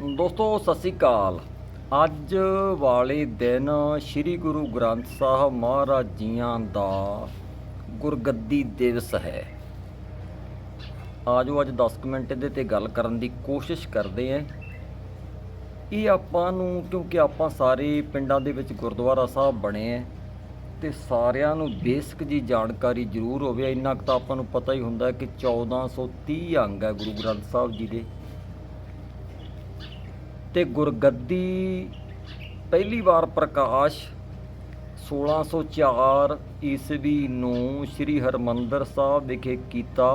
ਦੋਸਤੋ, ਸਤਿ ਸ੍ਰੀ ਅਕਾਲ। ਅੱਜ ਵਾਲੇ ਦਿਨ ਸ੍ਰੀ ਗੁਰੂ ਗ੍ਰੰਥ ਸਾਹਿਬ ਮਹਾਰਾਜ ਜੀਆਂ ਦਾ ਗੁਰਗੱਦੀ ਦਿਵਸ ਹੈ। ਆਜੋ, ਅੱਜ 10 ਕੁ ਮਿੰਟ ਇਹਦੇ ਤੇ ਗੱਲ ਕਰਨ ਦੀ ਕੋਸ਼ਿਸ਼ ਕਰਦੇ ਆਂ ਇਹ ਆਪਾਂ ਨੂੰ, ਕਿਉਂਕਿ ਆਪਾਂ ਸਾਰੇ ਪਿੰਡਾਂ ਦੇ ਵਿੱਚ ਗੁਰਦੁਆਰਾ ਸਾਹਿਬ ਬਣੇ ਆ, ਤੇ ਸਾਰਿਆਂ ਨੂੰ ਬੇਸਿਕ ਜੀ ਜਾਣਕਾਰੀ ਜ਼ਰੂਰ ਹੋਵੇ। ਇੰਨਾ ਕੁ ਤਾਂ ਆਪਾਂ ਨੂੰ ਪਤਾ ਹੀ ਹੁੰਦਾ ਕਿ 1430 ਅੰਗ ਹੈ ਗੁਰੂ ਗ੍ਰੰਥ ਸਾਹਿਬ ਜੀ ਦੇ। ਤੇ ਗੁਰਗੱਦੀ ਪਹਿਲੀ ਵਾਰ ਪ੍ਰਕਾਸ਼ 1604 ਈਸਵੀ ਨੂੰ ਸ੍ਰੀ ਹਰਮੰਦਰ ਸਾਹਿਬ ਵਿਖੇ ਕੀਤਾ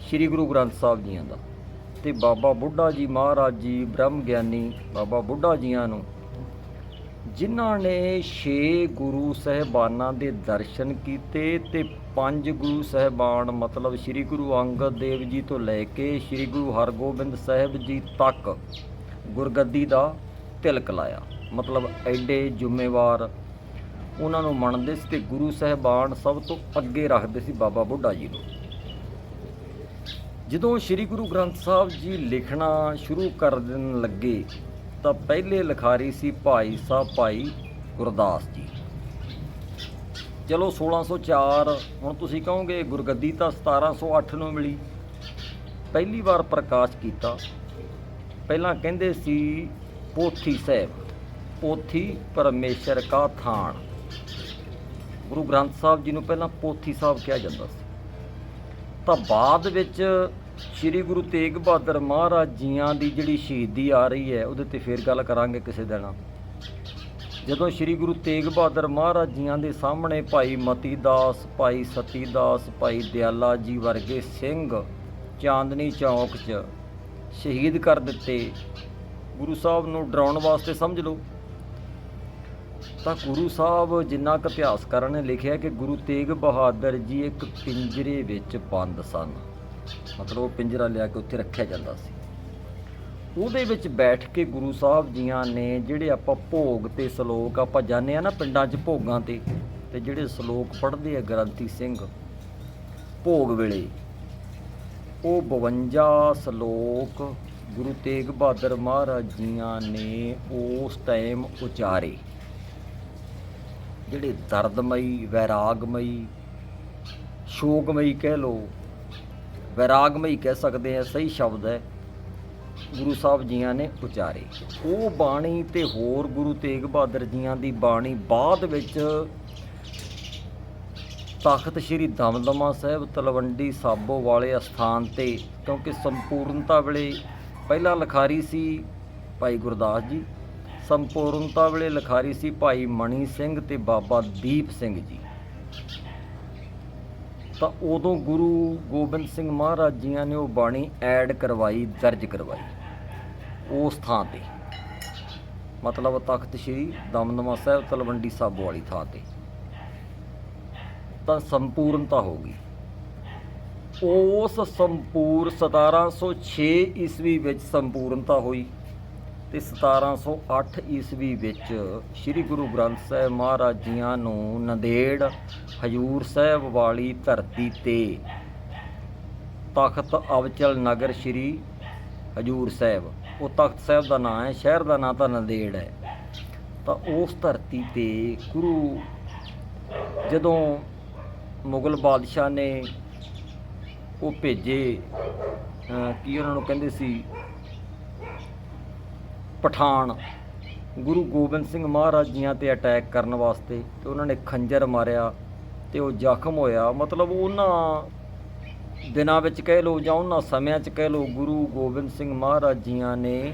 ਸ੍ਰੀ ਗੁਰੂ ਗ੍ਰੰਥ ਸਾਹਿਬ ਜੀਆਂ ਦਾ। ਤੇ ਬਾਬਾ ਬੁੱਢਾ ਜੀ ਮਹਾਰਾਜ ਜੀ ਬ੍ਰਹਮ ਗਿਆਨੀ ਬਾਬਾ ਬੁੱਢਾ ਜੀਆਂ ਨੂੰ ਜਿਨ੍ਹਾਂ ਨੇ 6 ਗੁਰੂ ਸਹਿਬਾਨਾਂ ਦੇ ਦਰਸ਼ਨ ਕੀਤੇ ਤੇ ਪੰਜ ਗੁਰੂ ਸਹਿਬਾਨ, ਮਤਲਬ ਸ੍ਰੀ ਗੁਰੂ ਅੰਗਦ ਦੇਵ ਜੀ ਤੋਂ ਲੈ ਕੇ ਸ੍ਰੀ ਗੁਰੂ ਹਰਗੋਬਿੰਦ ਸਾਹਿਬ ਜੀ ਤੱਕ ਗੁਰਗੱਦੀ ਦਾ ਤਿਲਕ ਲਾਇਆ। ਮਤਲਬ ਐਡੇ ਜ਼ਿੰਮੇਵਾਰ ਉਹਨਾਂ ਨੂੰ ਮੰਨਦੇ ਸੀ ਤੇ ਗੁਰੂ ਸਹਿਬਾਨ ਸਭ ਤੋਂ ਅੱਗੇ ਰੱਖਦੇ ਸੀ ਬਾਬਾ ਬੁੱਢਾ ਜੀ ਨੂੰ। ਜਦੋਂ ਸ੍ਰੀ ਗੁਰੂ ਗ੍ਰੰਥ ਸਾਹਿਬ ਜੀ ਲਿਖਣਾ ਸ਼ੁਰੂ ਕਰ ਦੇਣ ਲੱਗੇ ਤਾਂ ਪਹਿਲੇ ਲਿਖਾਰੀ ਸੀ ਭਾਈ ਸਾਹਿਬ ਭਾਈ ਗੁਰਦਾਸ ਜੀ। ਚਲੋ 1604 ਹੁਣ ਤੁਸੀਂ ਕਹੋਗੇ ਗੁਰਗੱਦੀ ਤਾਂ 1708 ਨੂੰ ਮਿਲੀ। ਪਹਿਲੀ ਵਾਰ ਪ੍ਰਕਾਸ਼ ਕੀਤਾ। ਪਹਿਲਾਂ ਕਹਿੰਦੇ ਸੀ ਪੋਥੀ ਸਾਹਿਬ, ਪੋਥੀ ਪਰਮੇਸ਼ਰ ਕਾ ਥਾਨ। ਗੁਰੂ ਗ੍ਰੰਥ ਸਾਹਿਬ ਜੀ ਨੂੰ ਪਹਿਲਾਂ ਪੋਥੀ ਸਾਹਿਬ ਕਿਹਾ ਜਾਂਦਾ ਸੀ। ਤਾਂ ਬਾਅਦ ਵਿੱਚ ਸ੍ਰੀ ਗੁਰੂ ਤੇਗ ਬਹਾਦਰ ਮਹਾਰਾਜ ਜੀਆਂ ਦੀ ਜਿਹੜੀ ਸ਼ਹੀਦੀ ਆ ਰਹੀ ਹੈ, ਉਹਦੇ ਤੇ ਫੇਰ ਗੱਲ ਕਰਾਂਗੇ ਕਿਸੇ ਦਿਨ। ਜਦੋਂ ਸ੍ਰੀ ਗੁਰੂ ਤੇਗ ਬਹਾਦਰ ਮਹਾਰਾਜ ਜੀਆਂ ਦੇ ਸਾਹਮਣੇ ਭਾਈ ਮਤੀ ਦਾਸ ਭਾਈ ਸਤੀ ਦਾਸ ਭਾਈ ਦਿਆਲਾ ਜੀ ਵਰਗੇ ਸਿੰਘ ਚਾਂਦਨੀ ਚੌਕ 'ਚ ਸ਼ਹੀਦ ਕਰ ਦਿੱਤੇ, ਗੁਰੂ ਸਾਹਿਬ ਨੂੰ ਡਰਾਉਣ ਵਾਸਤੇ ਸਮਝ ਲਓ। ਤਾਂ ਗੁਰੂ ਸਾਹਿਬ ਜਿੰਨਾ ਕੁ ਇਤਿਹਾਸਕਾਰਾਂ ਨੇ ਲਿਖਿਆ ਕਿ ਗੁਰੂ ਤੇਗ ਬਹਾਦਰ ਜੀ ਇੱਕ ਪਿੰਜਰੇ ਵਿੱਚ ਬੰਦ ਸਨ। ਮਤਲਬ ਉਹ ਪਿੰਜਰਾ ਲਿਆ ਕੇ ਉੱਥੇ ਰੱਖਿਆ ਜਾਂਦਾ ਸੀ। ਉਹਦੇ ਵਿੱਚ ਬੈਠ ਕੇ ਗੁਰੂ ਸਾਹਿਬ ਜੀਆਂ ਨੇ ਜਿਹੜੇ ਆਪਾਂ ਭੋਗ ਤੇ ਸ਼ਲੋਕ ਆਪਾਂ ਜਾਣਦੇ ਆ ਨਾ ਪਿੰਡਾਂ 'ਚ ਭੋਗਾਂ ਤੇ ਤੇ ਜਿਹੜੇ ਸ਼ਲੋਕ ਪੜ੍ਹਦੇ ਆ ਗ੍ਰੰਥੀ ਸਿੰਘ, ਭੋਗ ਵੇਲੇ, ਉਹ 52 ਸ਼ਲੋਕ ਗੁਰੂ ਤੇਗ ਬਹਾਦਰ ਮਹਾਰਾਜ ਜੀਆਂ ਨੇ ਉਸ ਟਾਈਮ ਉਚਾਰੇ। ਜਿਹੜੇ ਦਰਦਮਈ, ਵੈਰਾਗਮਈ, ਸ਼ੋਕਮਈ ਕਹਿ ਲੋ ਵੈਰਾਗਮਈ ਕਹਿ ਸਕਦੇ ਆ ਸਹੀ ਸ਼ਬਦ ਹੈ। ਗੁਰੂ ਸਾਹਿਬ ਜੀਆਂ ਨੇ ਉਚਾਰੇ। ਉਹ ਬਾਣੀ ਤੇ ਹੋਰ ਗੁਰੂ ਤੇਗ ਬਹਾਦਰ ਜੀਆਂ ਦੀ ਬਾਣੀ ਬਾਅਦ ਵਿੱਚ ਤਖਤ ਸ੍ਰੀ ਦਮਦਮਾ ਸਾਹਿਬ ਤਲਵੰਡੀ ਸਾਬੋ ਵਾਲੇ ਅਸਥਾਨ ਤੇ, ਕਿਉਂਕਿ ਸੰਪੂਰਨਤਾ ਵੇਲੇ ਪਹਿਲਾ ਲਿਖਾਰੀ ਸੀ ਭਾਈ ਗੁਰਦਾਸ ਜੀ, ਸੰਪੂਰਨਤਾ ਵੇਲੇ ਲਿਖਾਰੀ ਸੀ ਭਾਈ ਮਣੀ ਸਿੰਘ ਤੇ ਬਾਬਾ ਦੀਪ ਸਿੰਘ ਜੀ। ਤਾਂ ਉਦੋਂ ਗੁਰੂ ਗੋਬਿੰਦ ਸਿੰਘ ਮਹਾਰਾਜ ਜੀਆਂ ਨੇ ਉਹ ਬਾਣੀ ਐਡ ਕਰਵਾਈ, ਦਰਜ ਕਰਵਾਈ। ਉਸ ਥਾਂ ਤੇ। ਮਤਲਬ ਤਖਤ ਸ੍ਰੀ ਦਮਦਮਾ ਸਾਹਿਬ ਤਲਵੰਡੀ ਸਾਬੋ ਵਾਲੀ ਥਾਂ ਤੇ। ਤਾਂ ਸੰਪੂਰਨਤਾ ਹੋ ਗਈ। ਉਸ ਸੰਪੂਰ 1706 ਈਸਵੀ ਵਿੱਚ ਸੰਪੂਰਨਤਾ ਹੋਈ। ਤੇ 1708 ਈਸਵੀ ਵਿੱਚ ਸ੍ਰੀ ਗੁਰੂ ਗ੍ਰੰਥ ਸਾਹਿਬ ਮਹਾਰਾਜ ਜੀਆਂ ਨੂੰ ਨੰਦੇੜ ਹਜੂਰ ਸਾਹਿਬ ਵਾਲੀ ਧਰਤੀ ਤੇ ਤਖਤ ਅਵਚਲ ਨਗਰ ਸ੍ਰੀ ਹਜੂਰ ਸਾਹਿਬ। ਉਹ ਤਖਤ ਸਾਹਿਬ ਦਾ ਨਾਮ ਹੈ, ਸ਼ਹਿਰ ਦਾ ਨਾਮ ਤਾਂ ਨੰਦੇੜ ਹੈ। ਤਾਂ ਉਸ ਧਰਤੀ ਤੇ ਗੁਰੂ ਜਦੋਂ ਮੁਗਲ ਬਾਦਸ਼ਾਹ ਨੇ ਉਹ ਭੇਜੇ, ਅਹ ਕੀ ਉਹਨਾਂ ਨੂੰ ਕਹਿੰਦੇ ਸੀ? ਪਠਾਨ। ਗੁਰੂ ਗੋਬਿੰਦ ਸਿੰਘ ਮਹਾਰਾਜ ਜੀਆਂ ਤੇ ਅਟੈਕ ਕਰਨ ਵਾਸਤੇ ਤੇ ਉਹਨਾਂ ਨੇ ਖੰਜਰ ਮਾਰਿਆ ਤੇ ਉਹ ਜ਼ਖਮ ਹੋਇਆ। ਮਤਲਬ ਉਹਨਾਂ ਦਿਨਾਂ ਵਿੱਚ ਕਹਿ ਲਓ ਜਾਂ ਉਹਨਾਂ ਸਮਿਆਂ 'ਚ ਕਹਿ ਲਓ ਗੁਰੂ ਗੋਬਿੰਦ ਸਿੰਘ ਮਹਾਰਾਜ ਜੀਆਂ ਨੇ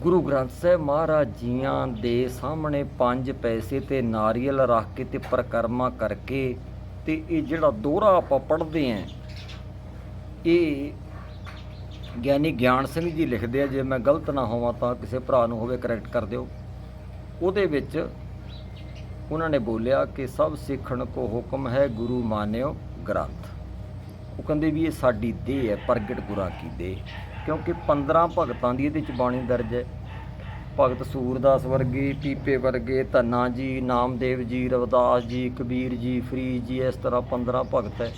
ਗੁਰੂ ਗ੍ਰੰਥ ਸਾਹਿਬ ਮਹਾਰਾਜ ਜੀਆਂ ਦੇ ਸਾਹਮਣੇ ਪੰਜ ਪੈਸੇ ਤੇ ਨਾਰੀਅਲ ਰੱਖ ਕੇ ਤੇ ਪ੍ਰਕਰਮਾ ਕਰਕੇ ਤੇ ਇਹ ਜਿਹੜਾ ਦੋਹਰਾ ਆਪਾਂ ਪੜ੍ਹਦੇ ਆਂ, ਇਹ ਗਿਆਨੀ ਗਿਆਨ ਸਿੰਘ ਜੀ ਲਿਖਦੇ ਆ, ਜੇ ਮੈਂ ਗਲਤ ਨਾ ਹੋਵਾਂ ਤਾਂ ਕਿਸੇ ਭਰਾ ਨੂੰ ਹੋਵੇ ਕਰੈਕਟ ਕਰ ਦਿਓ। ਉਹਦੇ ਵਿੱਚ ਉਹਨਾਂ ਨੇ ਬੋਲਿਆ ਕਿ ਸਭ ਸਿੱਖਣ ਕੋ ਹੁਕਮ ਹੈ ਗੁਰੂ ਮਾਨਿਓ ਗ੍ਰੰਥ। ਉਹ ਕਹਿੰਦੇ ਵੀ ਇਹ ਸਾਡੀ ਦੇਹ ਹੈ, ਪ੍ਰਗਟ ਗੁਰਾਂ ਕੀ ਦੇਹ। ਕਿਉਂਕਿ 15 ਭਗਤਾਂ ਦੀ ਇਹਦੇ ਚ ਬਾਣੀ ਦਰਜ ਹੈ। ਭਗਤ ਸੂਰਦਾਸ ਵਰਗੇ, ਪੀਪੇ ਵਰਗੇ, ਧੰਨਾ ਜੀ, ਨਾਮਦੇਵ ਜੀ, ਰਵਿਦਾਸ ਜੀ, ਕਬੀਰ ਜੀ, ਫਰੀਦ ਜੀ, ਇਸ ਤਰ੍ਹਾਂ 15 ਭਗਤ ਹੈ।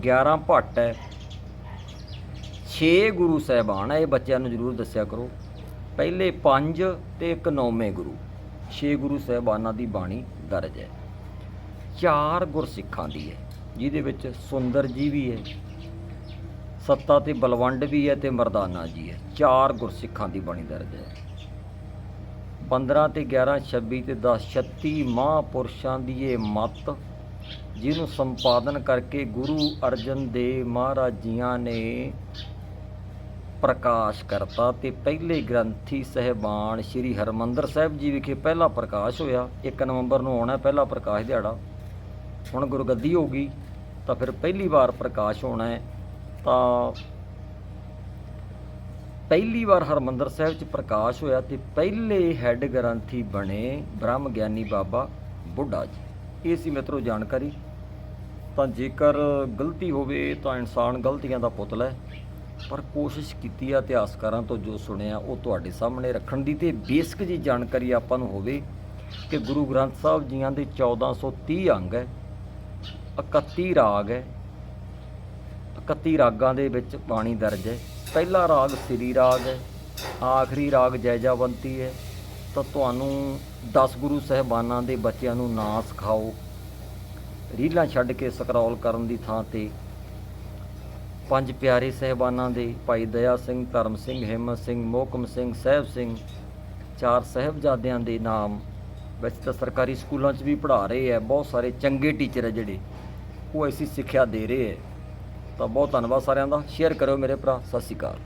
11 ਭੱਟ ਹੈ। 6 ਗੁਰੂ ਸਾਹਿਬਾਨ ਹੈ ਇਹ ਬੱਚਿਆਂ ਨੂੰ ਜ਼ਰੂਰ ਦੱਸਿਆ ਕਰੋ। ਪਹਿਲੇ 5 ਤੇ ਇੱਕ ਨੌਵੇਂ ਗੁਰੂ 6 ਗੁਰੂ ਸਾਹਿਬਾਨਾਂ ਦੀ ਬਾਣੀ ਦਰਜ ਹੈ। ਚਾਰ ਗੁਰਸਿੱਖਾਂ ਦੀ ਹੈ, ਜਿਹਦੇ ਵਿੱਚ ਸੁੰਦਰ ਜੀ ਵੀ ਹੈ, ਸੱਤਾ ਤੇ ਬਲਵੰਡ ਵੀ ਹੈ ਤੇ ਮਰਦਾਨਾ ਜੀ ਹੈ। ਚਾਰ ਗੁਰਸਿੱਖਾਂ ਦੀ ਬਾਣੀ ਦਰਜ ਹੈ। 15 ਤੇ 11 26 ਤੇ 10 36 ਮਹਾਂਪੁਰਸ਼ਾਂ ਦੀ ਇਹ ਮੱਤ, ਜਿਹਨੂੰ ਸੰਪਾਦਨ ਕਰਕੇ ਗੁਰੂ ਅਰਜਨ ਦੇਵ ਮਹਾਰਾਜ ਜੀਆਂ ਨੇ ਪ੍ਰਕਾਸ਼ ਕਰਤਾ ਤੇ ਪਹਿਲੇ ਗ੍ਰੰਥੀ ਸਹਿਬਾਨ ਸ੍ਰੀ ਹਰਮੰਦਰ ਸਾਹਿਬ ਜੀ ਵਿਖੇ ਪਹਿਲਾ ਪ੍ਰਕਾਸ਼ ਹੋਇਆ। 1 ਨਵੰਬਰ ਨੂੰ ਆਉਣਾ ਪਹਿਲਾ ਪ੍ਰਕਾਸ਼ ਦਿਹਾੜਾ। ਹੁਣ ਗੁਰਗੱਦੀ ਹੋ ਗਈ, ਤਾਂ ਫਿਰ ਪਹਿਲੀ ਵਾਰ ਪ੍ਰਕਾਸ਼ ਹੋਣਾ ਹੈ। ਤਾਂ ਪਹਿਲੀ ਵਾਰ ਹਰਮੰਦਰ ਸਾਹਿਬ 'ਚ ਪ੍ਰਕਾਸ਼ ਹੋਇਆ ਤੇ ਪਹਿਲੇ ਹੈੱਡ ਗ੍ਰੰਥੀ ਬਣੇ ਬ੍ਰਹਮ ਗਿਆਨੀ ਬਾਬਾ ਬੁੱਢਾ ਜੀ। ਇਹ ਸੀ ਮਿੱਤਰੋ ਜਾਣਕਾਰੀ। ਤਾਂ ਜੇਕਰ ਗਲਤੀ ਹੋਵੇ ਤਾਂ ਇਨਸਾਨ ਗਲਤੀਆਂ ਦਾ ਪੁਤਲਾ ਹੈ ਪਰ ਕੋਸ਼ਿਸ਼ ਕੀਤੀ ਆ ਇਤਿਹਾਸਕਾਰਾਂ ਤੋਂ ਜੋ ਸੁਣਿਆ ਉਹ ਤੁਹਾਡੇ ਸਾਹਮਣੇ ਰੱਖਣ ਦੀ ਤੇ ਬੇਸਿਕ ਜੀ ਜਾਣਕਾਰੀ ਆਪਾਂ ਨੂੰ ਹੋਵੇ ਕਿ ਗੁਰੂ ਗ੍ਰੰਥ ਸਾਹਿਬ ਜੀਆਂ ਦੇ 1430 ਅੰਗ ਹੈ 31 ਰਾਗ ਹੈ 31 ਰਾਗਾਂ ਦੇ ਵਿੱਚ ਬਾਣੀ ਦਰਜ ਹੈ। ਪਹਿਲਾ ਰਾਗ ਸ੍ਰੀ ਰਾਗ ਹੈ, ਆਖਰੀ ਰਾਗ ਜੈਜਾਵੰਤੀ ਹੈ। ਤਾਂ ਤੁਹਾਨੂੰ 10 ਗੁਰੂ ਸਹਿਬਾਨਾਂ ਦੇ ਬੱਚਿਆਂ ਨੂੰ ਨਾਂ ਸਿਖਾਓ, ਰੀਲਾਂ ਛੱਡ ਕੇ ਸਕਰੋਲ ਕਰਨ ਦੀ ਥਾਂ ਤੇ ਪੰਜ ਪਿਆਰੇ ਸਹਿਬਾਨਾਂ ਦੇ, ਭਾਈ ਦਇਆ ਸਿੰਘ, ਧਰਮ ਸਿੰਘ, ਹਿੰਮਤ ਸਿੰਘ, ਮੋਹਕਮ ਸਿੰਘ, ਸਹਿਬ ਸਿੰਘ, ਚਾਰ ਸਹਿਬਜ਼ਾਦਿਆਂ ਦੇ ਨਾਮ। ਵੈਸੇ ਤਾਂ ਸਰਕਾਰੀ ਸਕੂਲਾਂ 'ਚ ਵੀ ਪੜ੍ਹਾ ਰਹੇ ਹੈ, ਬਹੁਤ ਸਾਰੇ ਚੰਗੇ ਟੀਚਰ ਹੈ ਜਿਹੜੇ, ਉਹ ਐਸੀ ਸਿੱਖਿਆ ਦੇ ਰਹੇ ਹੈ। ਤਾਂ ਬਹੁਤ ਧੰਨਵਾਦ ਸਾਰਿਆਂ ਦਾ, ਸ਼ੇਅਰ ਕਰੋ ਮੇਰੇ ਭਰਾ, ਸਤਿ ਸ਼੍ਰੀ ਅਕਾਲ।